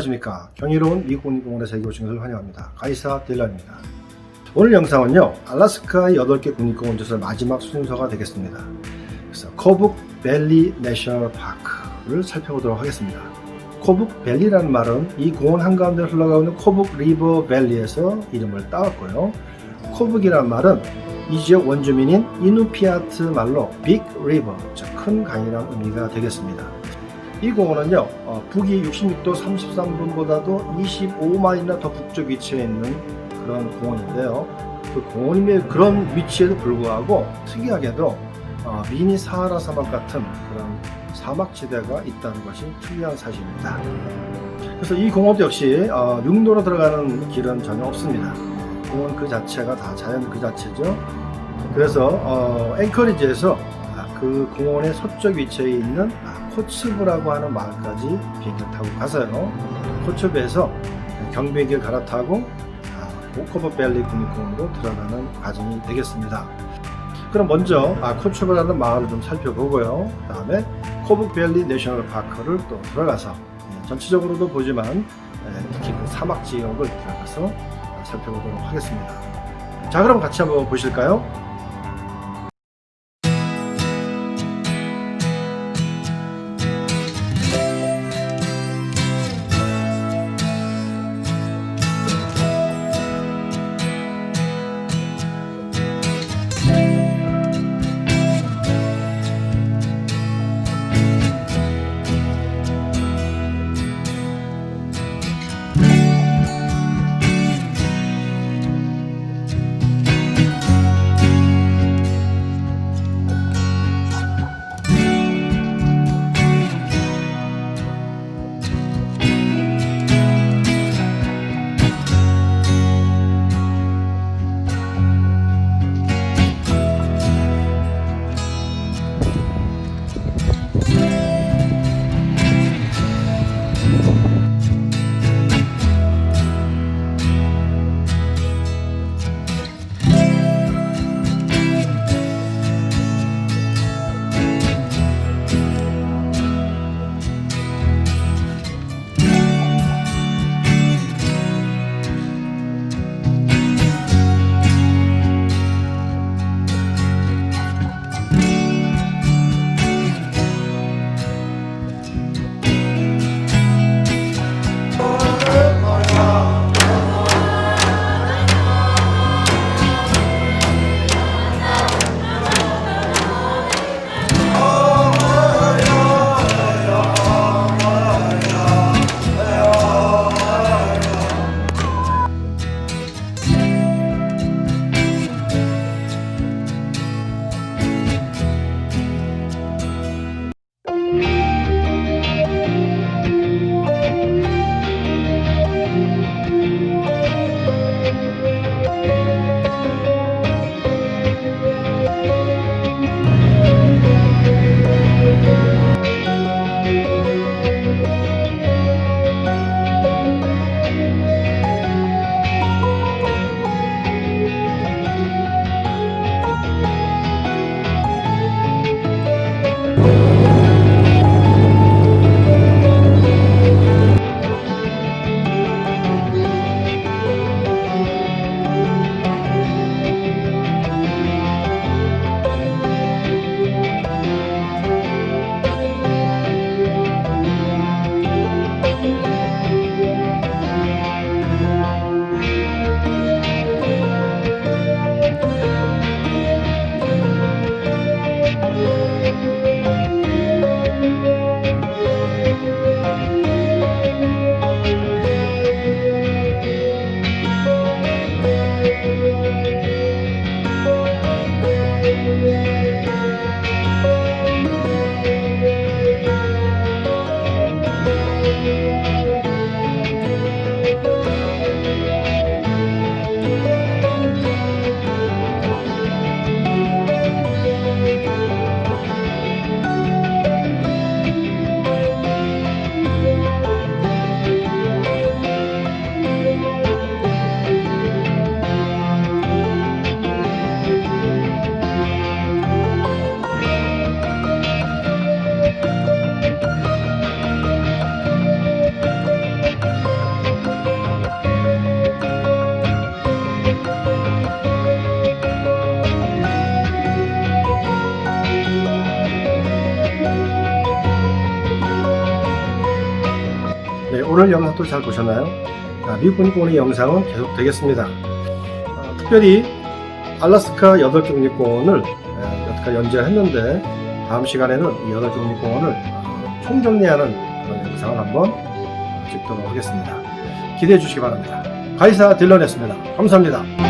안녕하십니까. 경이로운 미국국립공원에 세계 오신 것을 환영합니다. 가이사 딜러입니다. 오늘 영상은요 알라스카의 8개 국립공원 중에서 마지막 순서가 되겠습니다. 그래서 코북 밸리 내셔널 파크를 살펴보도록 하겠습니다. 코북 밸리라는 말은 이 공원 한가운데 흘러가는 코북 리버 밸리에서 이름을 따왔고요. 코북이라는 말은 이 지역 원주민인 이누피아트 말로 빅 리버, 즉 큰 강이라는 의미가 되겠습니다. 이 공원은요, 어, 북위 66도 33분보다도 25마일이나 더 북쪽 위치해 있는 그런 공원인데요. 그 공원임의 그런 위치에도 불구하고 특이하게도 어, 미니 사하라 사막 같은 그런 사막 지대가 있다는 것이 특이한 사실입니다. 그래서 이 공원도 역시 어, 육로로 들어가는 길은 전혀 없습니다. 공원 그 자체가 다 자연 그 자체죠. 그래서 어, 앵커리지에서 아, 그 공원의 서쪽 위치에 있는 아, 코츠브라고 하는 마을까지 비행기를 타고 가서요. 코츠브에서 경비행기를 갈아타고 아, 오커버밸리 국립공원으로 들어가는 과정이 되겠습니다. 그럼 먼저 아, 코츠브라는 마을을 좀 살펴보고요. 그 다음에 코북밸리 내셔널 파크를 또 들어가서 예, 전체적으로도 보지만 예, 특히 그 사막 지역을 들어가서 살펴보도록 하겠습니다. 자, 그럼 같이 한번 보실까요? 오늘 영상도 잘 보셨나요? 자, 미국 국립공원의 영상은 계속 되겠습니다. 어, 특별히 알라스카 8개 국립공원을 에, 여태까지 연재했는데 다음 시간에는 이 8개 국립공원을 어, 총정리하는 그런 영상을 한번 어, 찍도록 하겠습니다. 기대해 주시기 바랍니다. 가이사 딜런이었습니다. 감사합니다.